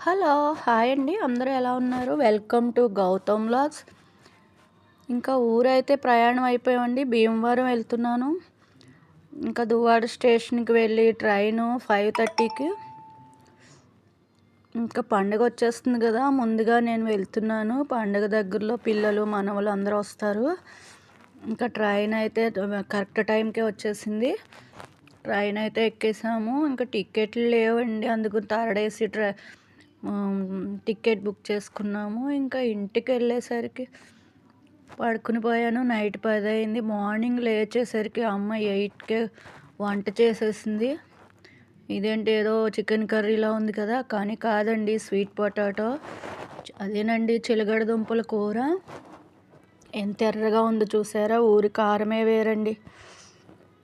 Hello hi అండి. అందరూ ఎలా ఉన్నారు? వెల్కమ్ టు గౌతమ్ లాగ్స్ ఇంకా ఊరైతే ప్రయాణం అయిపోయామండి. భీమవరం వెళ్తున్నాను. ఇంకా దువ్వాడ స్టేషన్కి వెళ్ళి ట్రైను ఫైవ్ థర్టీకి. ఇంకా పండగ వచ్చేస్తుంది కదా ముందుగా నేను వెళ్తున్నాను. పండగ దగ్గరలో పిల్లలు మనవలు అందరూ వస్తారు. ఇంకా ట్రైన్ అయితే కరెక్ట్ టైంకే వచ్చేసింది. ట్రైన్ అయితే ఎక్కేసాము. ఇంకా టికెట్లు లేవండి. అందుకు తరడేసి ట్రై టికెట్ బుక్ చేసుకున్నాము. ఇంకా ఇంటికి వెళ్ళేసరికి పడుకుని పోయాను. నైట్ పది అయింది. మార్నింగ్ లేచేసరికి అమ్మ ఎయిట్కే వంట చేసేసింది. ఇదేంటి ఏదో చికెన్ కర్రీలా ఉంది కదా? కానీ కాదండి స్వీట్ పొటాటో. అదేనండి చిలగడ దుంపల కూర. ఎంత ఎర్రగా ఉందో చూసారా? ఊరి కారమే వేరండి.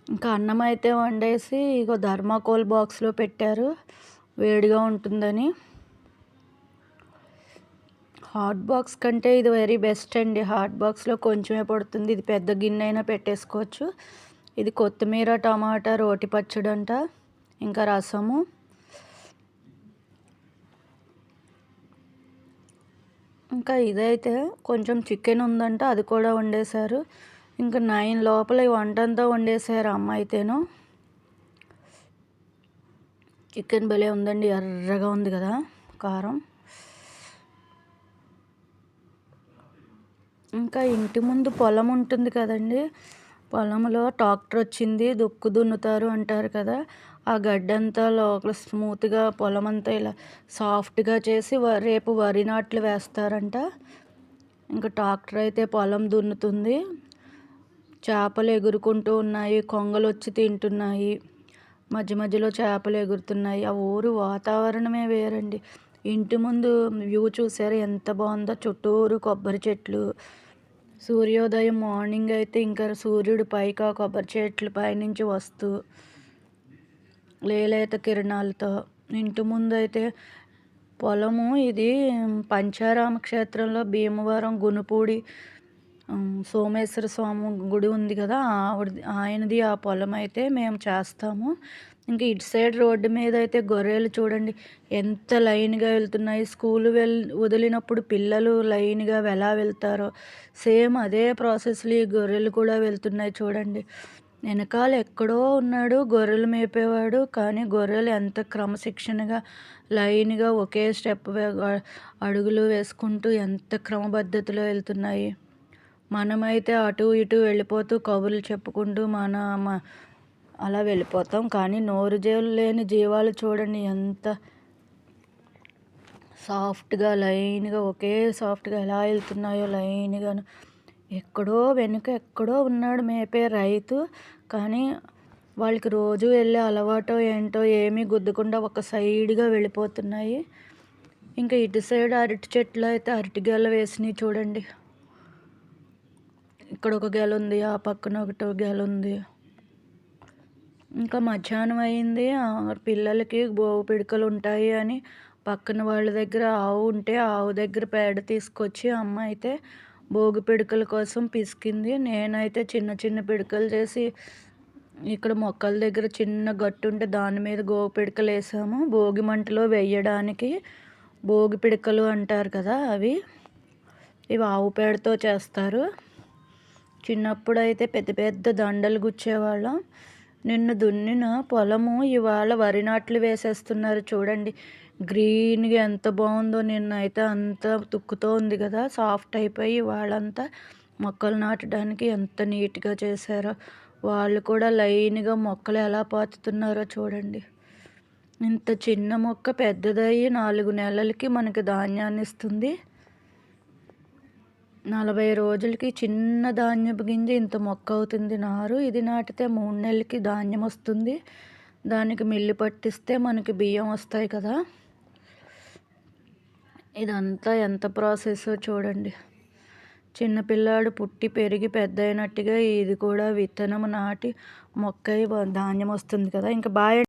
ఇంకా అన్నం అయితే వండేసి ఇగో ధర్మాకోల్ బాక్స్లో పెట్టారు. వేడిగా ఉంటుందని. హాట్ బాక్స్ కంటే ఇది వెరీ బెస్ట్ అండి. హాట్ బాక్స్లో కొంచెమే పడుతుంది. ఇది పెద్ద గిన్నె అయినా పెట్టేసుకోవచ్చు. ఇది కొత్తిమీర టమాటా రోటి పచ్చడి అంట ఇంకా రసము. ఇంకా ఇదైతే కొంచెం చికెన్ ఉందంట అది కూడా వండేశారు. ఇంకా నైన్ లోపల వంట అంతా వండేశారు అమ్మ అయితేను. చికెన్ భలే ఉందండి ఎర్రగా ఉంది కదా కారం. ఇంకా ఇంటి ముందు పొలం ఉంటుంది కదండి. పొలంలో ట్రాక్టర్ వచ్చింది దుక్కు దున్నుతారు అంటారు కదా. ఆ గడ్డంతా లోపల స్మూత్గా పొలం అంతా ఇలా సాఫ్ట్గా చేసి రేపు వరి నాట్లు వేస్తారంట. ఇంకా ట్రాక్టర్ అయితే పొలం దున్నుతుంది. చేపలు ఎగురుకుంటూ ఉన్నాయి కొంగలు వచ్చి తింటున్నాయి. మధ్య మధ్యలో చేపలు ఎగురుతున్నాయి. ఆ ఊరు వాతావరణమే వేరండి. ఇంటి ముందు వ్యూ చూసారు? ఎంత బాగుందో. చుట్టూరు కొబ్బరి చెట్లు. సూర్యోదయం మార్నింగ్ అయితే ఇంకా సూర్యుడు పైకి కొబ్బరి చెట్లు పైనుంచి వస్తూ లేలేత కిరణాలతో. ఇంటి ముందు అయితే పొలము. ఇది పంచారామ క్షేత్రంలో భీమవరం గునుపూడి సోమేశ్వర స్వామి గుడి ఉంది కదా ఆవిడ ఆయనది ఆ పొలం అయితే మేము చేస్తాము. ఇంకా ఇటు సైడ్ రోడ్డు మీద అయితే గొర్రెలు చూడండి ఎంత లైన్గా వెళ్తున్నాయి. స్కూల్ వెల్ వదిలినప్పుడు పిల్లలు లైన్గా ఎలా వెళ్తారో. సేమ్ అదే ప్రాసెస్లో ఈ గొర్రెలు కూడా వెళ్తున్నాయి చూడండి. వెనకాల ఎక్కడో ఉన్నాడు గొర్రెలు మేపేవాడు కానీ గొర్రెలు ఎంత క్రమశిక్షణగా లైన్గా ఒకే స్టెప్ అడుగులు వేసుకుంటూ ఎంత క్రమబద్ధతలో వెళ్తున్నాయి. మనమైతే అటు ఇటు వెళ్ళిపోతూ కబుర్లు చెప్పుకుంటూ మన అలా వెళ్ళిపోతాం. కానీ నోరు జీవులు లేని జీవాలు చూడండి ఎంత సాఫ్ట్గా లైన్గా ఒకే సాఫ్ట్గా ఎలా వెళ్తున్నాయో లైన్గాను. ఎక్కడో వెనుక ఎక్కడో ఉన్నాడు మేపే రైతు. కానీ వాళ్ళకి రోజు వెళ్ళే అలవాటో ఏంటో ఏమీ గుద్దకుండా ఒక సైడ్గా వెళ్ళిపోతున్నాయి. ఇంకా ఇటు సైడ్ అరటి చెట్లు అయితే అరటి గెల వేసినాయి చూడండి. ఇక్కడ ఒక గెల ఉంది ఆ పక్కన ఒకటి గెల ఉంది ఇంకా మధ్యాహ్నం అయింది. పిల్లలకి గోవు పిడకలు ఉంటాయి అని పక్కన వాళ్ళ దగ్గర ఆవు ఉంటే ఆవు దగ్గర పేడ తీసుకొచ్చి అమ్మ అయితే భోగి పిడకల కోసం పిసికింది. నేనైతే చిన్న చిన్న పిడకలు చేసి ఇక్కడ మొక్కల దగ్గర చిన్న గట్టు ఉంటే దాని మీద గోగు పిడకలు వేసాము. భోగి మంటలో వేయడానికి భోగి పిడకలు అంటారు కదా అవి. ఇవి ఆవు పేడతో చేస్తారు. చిన్నప్పుడు అయితే పెద్ద పెద్ద దండలు గుచ్చేవాళ్ళం. నిన్న దున్నిన పొలము ఇవాళ వరి నాట్లు వేసేస్తున్నారు చూడండి. గ్రీన్గా ఎంత బాగుందో నిన్న అయితే అంత తుక్కుతో ఉంది కదా. సాఫ్ట్ అయిపోయి వాళ్ళంతా మొక్కలు నాటడానికి ఎంత నీట్గా చేశారో. వాళ్ళు కూడా లైన్గా మొక్కలు ఎలా పాతుతున్నారో చూడండి. ఇంత చిన్న మొక్క పెద్దదయ్యి నాలుగు నెలలకి మనకి ధాన్యాన్ని ఇస్తుంది నలభై రోజులకి చిన్న ధాన్యపు గింజ ఇంత మొక్క అవుతుంది నారు. ఇది నాటితే మూడు నెలలకి ధాన్యం వస్తుంది. దానికి మిల్లి పట్టిస్తే మనకి బియ్యం వస్తాయి కదా. ఇదంతా ఎంత ప్రాసెస్ చూడండి. చిన్నపిల్లాడు పుట్టి పెరిగి పెద్ద అయినట్టుగా ఇది కూడా విత్తనం నాటి మొక్క ధాన్యం వస్తుంది కదా. ఇంకా బాగా